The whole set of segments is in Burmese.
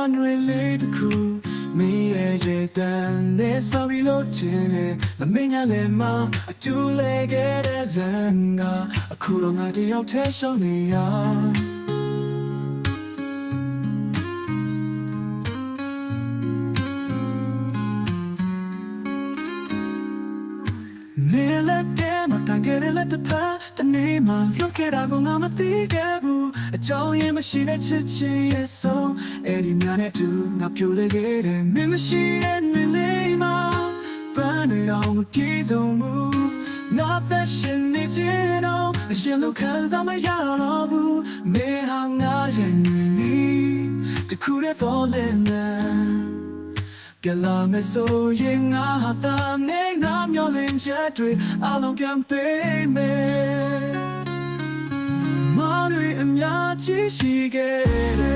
တစ်ခုမင်းရဲ့ရဲ့တန်နဲ့ဆော်ပြီးလို့တင်တယ်မမင်းညာလည်းမအတူလဲခဲ့တဲ့လမ်းကအခုတော့ငါတယောက်တည်းရှောင်းနေရနေလက်တဲမတန်ကြတဲ့လက်တစ်ဖက် တနေ့မှလွတ်ခဲ့တာကိုငါမသိခဲ့ဘူးအကြောင်းရင်းမရှိတဲ့ချစ်ချင်းရဲ့ဆုံးအဲ့ဒီညနဲ့တူငါပြိုလဲခဲ့တဲ့မင်းမရှိတဲ့နေလေးမှာပန်းနေအောင်မပြေဆုံးဘူးငါသက်ရှင်နေချင်တော့အရှင်လူခံစားမရတော့ဘူးမင်းဟာငါရဲ့နေနေတခုတည်း falling down ပြလာမယ်ဆိုရင်ငါဟာသာနေငါမျောလင်းချက်တွေအလုံးပြန်ပေးမယ်မာတွေအများကြီးရှိခဲ့တယ်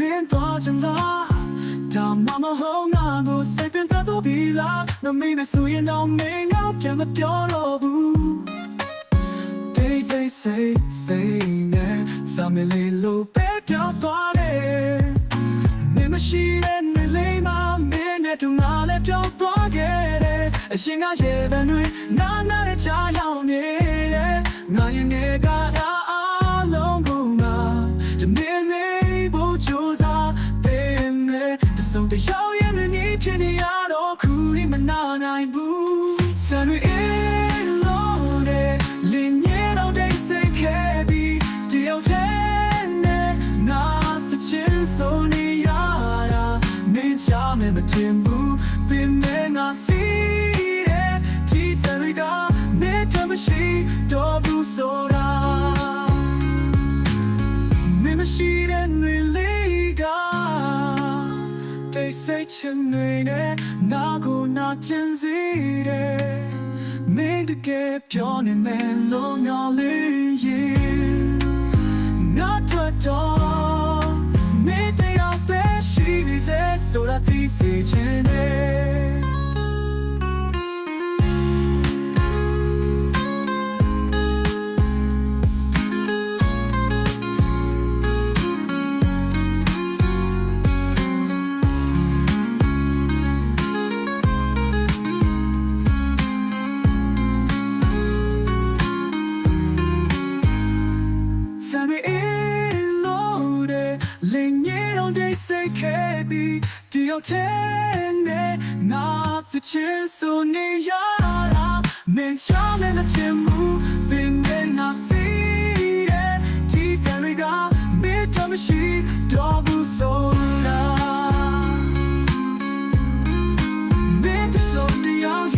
မင်းတော့ချင်လားဒါမှမဟုတ်ငါကိုစိတ်ပင်တတ်တော့ပြီလားနမင်းနဲ့ဆိုရင်တော့မင်းငါပြန်မပြောတော့ဘူး Day day say say နဲ့ family လို့ပဲပြောသွားတယ်မင်းမရှိတဲ့နေလေးမှာမင်းနဲ့တူငါလည်းပြောသွားခဲ့တယ်အရှင်ကရဲ့တဲ့တွေနာနာနဲ့ချာရောက်နေတယ်ငါရင်ငယ်က မယ်မတင်ဘူးပင်မဲ့ငါသိတဲ့ဒီတရီကနေတမရှိတော့ဘူးဆိုတာမင်းမရှိတဲ့ຫນွေလေးကတိတ်ဆိတ်ချင်တွေနဲ့နာကိုနာကျင်စေတယ်မင်းတကယ်ပြောနေမယ်လို့မျော ဆိုတာသိစေချင်တယ် တော့တိတ်ဆိတ်ခဲ့ပြီးတယောက်တည်းနဲ့ငါသချင်ဆိုနေရတာမင်းချောင်းနဲ့မတင်ဘူးပင်နဲ့ငါသိတဲ့ဒီ family ကမင်းတမရှိတော့ဘူးဆိုတာမင်းတစုံတယောက်